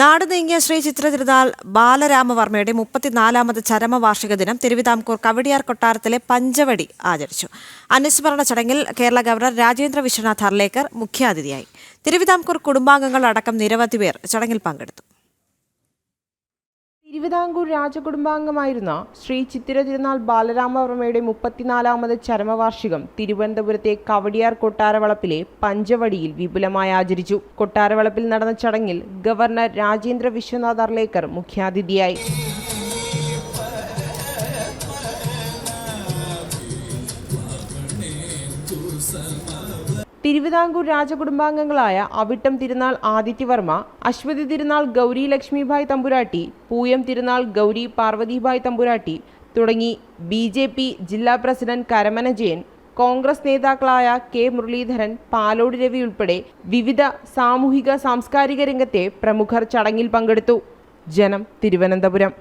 നാട് നീങ്ങിയ ശ്രീ ചിത്രതിരുനാൾ ബാലരാമവർമ്മയുടെ മുപ്പത്തിനാലാമത് ചരമവാർഷിക ദിനം തിരുവിതാംകൂർ കവടിയാർ കൊട്ടാരത്തിലെ പഞ്ചവടി ആചരിച്ചു. അനുസ്മരണ ചടങ്ങിൽ കേരള ഗവർണർ രാജേന്ദ്ര വിശ്വനാഥ് ഹർലേക്കർ മുഖ്യാതിഥിയായി. തിരുവിതാംകൂർ കുടുംബാംഗങ്ങൾ അടക്കം നിരവധി പേർ ചടങ്ങിൽ പങ്കെടുത്തു. തിരുവിതാംകൂർ രാജകുടുംബാംഗമായിരുന്ന ശ്രീ ചിത്തിര തിരുനാൾ ബാലരാമവർമ്മയുടെ മുപ്പത്തിനാലാമത് ചരമവാർഷികം തിരുവനന്തപുരത്തെ കവടിയാർ കൊട്ടാരവളപ്പിലെ പഞ്ചവടിയിൽ വിപുലമായി ആചരിച്ചു. കൊട്ടാരവളപ്പിൽ നടന്ന ചടങ്ങിൽ ഗവർണർ രാജേന്ദ്ര വിശ്വനാഥ് അർലേക്കർ മുഖ്യാതിഥിയായി. തിരുവിതാംകൂർ രാജകുടുംബാംഗങ്ങളായ അവിട്ടം തിരുനാൾ ആദിത്യവർമ്മ അശ്വതി തിരുനാൾ ഗൗരി ലക്ഷ്മിഭായ് തമ്പുരാട്ടി പൂയം തിരുനാൾ ഗൗരി പാർവതിഭായ് തമ്പുരാട്ടി തുടങ്ങി ബി ജെ പി ജില്ലാ പ്രസിഡന്റ് കരമന ജയൻ കോൺഗ്രസ് നേതാക്കളായ കെ മുരളീധരൻ പാലോട് രവി ഉൾപ്പെടെ വിവിധ സാമൂഹിക സാംസ്കാരിക രംഗത്തെ പ്രമുഖർ ചടങ്ങിൽ പങ്കെടുത്തു. ജനം തിരുവനന്തപുരം.